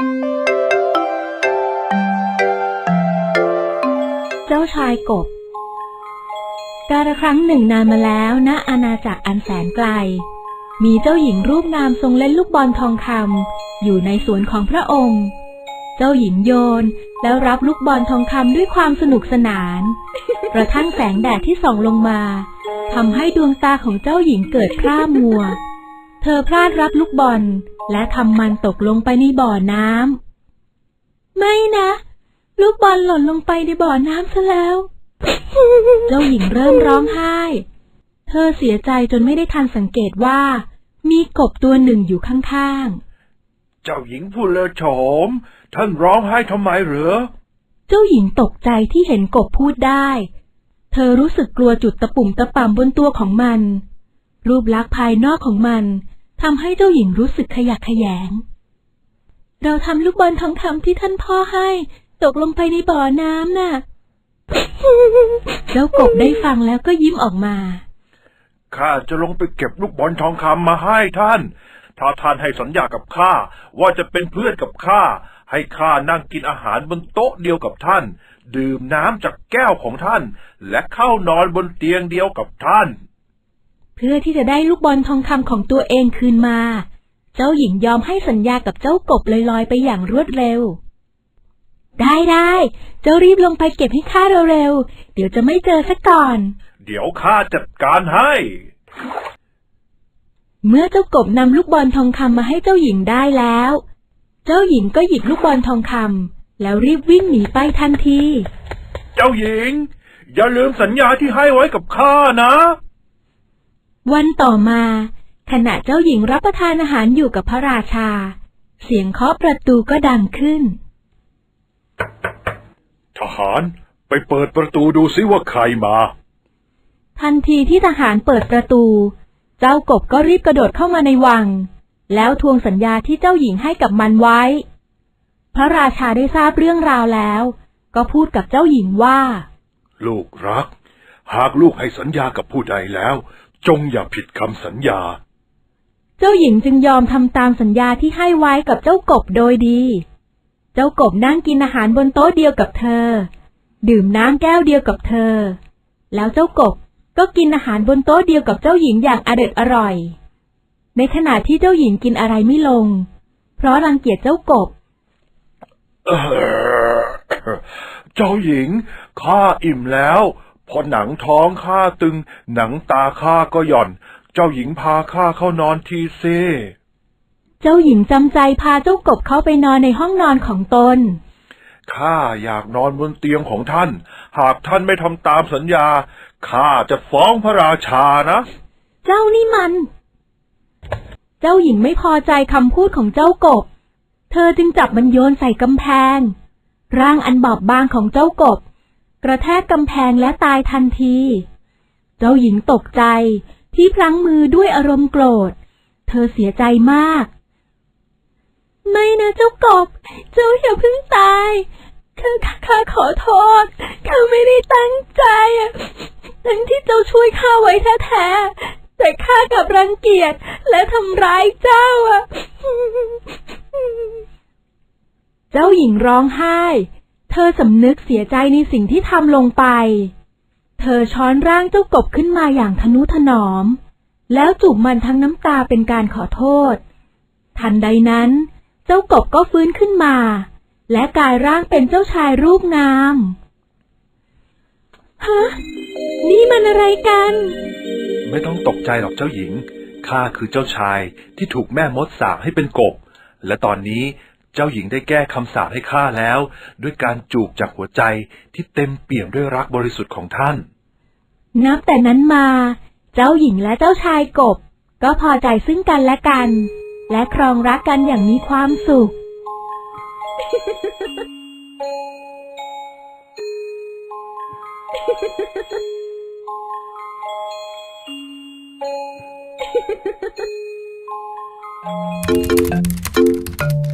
เจ้าชายกบกาลครั้งหนึ่งนานมาแล้วณอาณาจักรอันแสนไกล มีเจ้าหญิงรูปงามทรงเล่นลูกบอลทองคำอยู่ในสวนของพระองค์ เจ้าหญิงโยนแล้วรับลูกบอลทองคำด้วยความสนุกสนานกระทั่งแสงแดดที่ส่องลงมาทำให้ดวงตาของเจ้าหญิงเกิดพร่ามัว เธอพลาดรับลูกบอล และทำมันตกลงไปในบ่อน้ำไม่นะ ลูกบอลหล่นลงไปในบ่อน้ำซะแล้ว เจ้าหญิงเริ่มร้องไห้ เธอเสียใจจนไม่ได้ทันสังเกตว่า มีกบตัวหนึ่งอยู่ข้างเจ้าหญิงผู้เลอโฉม ท่านร้องไห้ทำไมเหรอๆเจ้าหญิงตกใจที่เห็นกบพูดได้ เธอรู้สึกกลัวจุดตะปุ่มตะป่ำบนตัวของมัน รูปลักษณ์ภายนอกของมัน ทำให้เจ้าหญิงรู้สึกขยะแขยง เราทำลูกบอลทองคำที่ท่านพ่อให้ ตกลงไปในบ่อน้ำน่ะ เจ้ากบได้ฟังแล้วก็ยิ้มออกมา ข้าจะลงไปเก็บลูกบอลทองคำมาให้ท่าน ถ้าท่านให้สัญญากับข้าว่าจะเป็นเพื่อนกับข้า ให้ข้านั่งกินอาหารบนโต๊ะเดียวกับท่าน ดื่มน้ำจากแก้วของท่าน และเข้านอนบนเตียงเดียวกับท่าน พื่อที่จะได้ลูกบอลทองคำของตัวเองคืนมา เจ้าหญิงยอมให้สัญญากับเจ้ากบลอยๆไปอย่างรวดเร็ว ได้ได้เจ้ารีบลงไปเก็บให้ข้าเร็วๆ เดี๋ยวจะไม่เจอซะก่อน เดี๋ยวข้าจัดการให้ เมื่อเจ้ากบนำลูกบอลทองคำมาให้เจ้าหญิงได้แล้ว เจ้าหญิงก็หยิบลูกบอลทองคำแล้วรีบวิ่งหนีไปทันที เจ้าหญิง อย่าลืมสัญญาที่ให้ไว้กับข้านะ วันต่อมา ขณะเจ้าหญิงรับประทานอาหารอยู่กับพระราชา เสียงเคาะประตูก็ดังขึ้น ทหารไปเปิดประตูดูซิว่าใครมา ทันทีที่ทหารเปิดประตู เจ้ากบก็รีบกระโดดเข้ามาในวัง แล้วทวงสัญญาที่เจ้าหญิงให้กับมันไว้ พระราชาได้ทราบเรื่องราวแล้ว ก็พูดกับเจ้าหญิงว่า ลูกรัก หากลูกให้สัญญากับผู้ใดแล้ว จงอย่าผิดคำสัญญา เจ้าหญิงจึงยอมทำตามสัญญาที่ให้ไว้กับเจ้ากบโดยดี เจ้ากบนั่งกินอาหารบนโต๊ะเดียวกับเธอ ดื่มน้ำแก้วเดียวกับเธอ แล้วเจ้ากบก็กินอาหารบนโต๊ะเดียวกับเจ้าหญิงอย่างอเด็ดอร่อย ในขณะที่เจ้าหญิงกินอะไรไม่ลง เพราะรังเกียจเจ้ากบเอ่อเจ้าหญิงข้าอิ่มแล้ว พอหนังท้องข้าตึง หนังตาข้าก็หย่อน เจ้าหญิงพาข้าเข้านอนทีเซเจ้าหญิงจำใจพาเจ้ากบเข้าไปนอนในห้องนอนของตน ข้าอยากนอนบนเตียงของท่าน หากท่านไม่ทำตามสัญญา ข้าจะฟ้องพระราชานะ เจ้านี่มัน เจ้าหญิงไม่พอใจคำพูดของเจ้ากบ เธอจึงจับมันโยนใส่กำแพง ร่างอันบอบบางของเจ้ากบ กระแทกกำแพงและตายทันที เจ้าหญิงตกใจที่พลั้งมือด้วยอารมณ์โกรธ เธอเสียใจมาก ไม่นะเจ้ากบ เจ้าอย่าเพิ่งตายข้าข้าขอโทษข้าไม่ได้ตั้งใจอะทั้งที่เจ้าช่วยข้าไว้แท้ๆแต่ข้ากลับรังเกียจและทำร้ายเจ้าอะ เจ้าหญิงร้องไห้ เธอสำนึกเสียใจในสิ่งที่ทำลงไป เธอช้อนร่างเจ้ากบขึ้นมาอย่างทนุถนอม แล้วจูบมันทั้งน้ำตาเป็นการขอโทษ ทันใดนั้น เจ้ากบก็ฟื้นขึ้นมา และกลายร่างเป็นเจ้าชายรูปงาม ฮะ นี่มันอะไรกัน ไม่ต้องตกใจหรอกเจ้าหญิง ข้าคือเจ้าชายที่ถูกแม่มดสาปให้เป็นกบ และตอนนี้ เจ้าหญิงได้แก้คำสาปให้ข้าแล้ว ด้วยการจูบจากหัวใจที่เต็มเปี่ยมด้วยรักบริสุทธิ์ของท่าน นับแต่นั้นมา เจ้าหญิงและเจ้าชายกบ ก็พอใจซึ่งกันและกัน และครองรักกันอย่างมีความสุขเ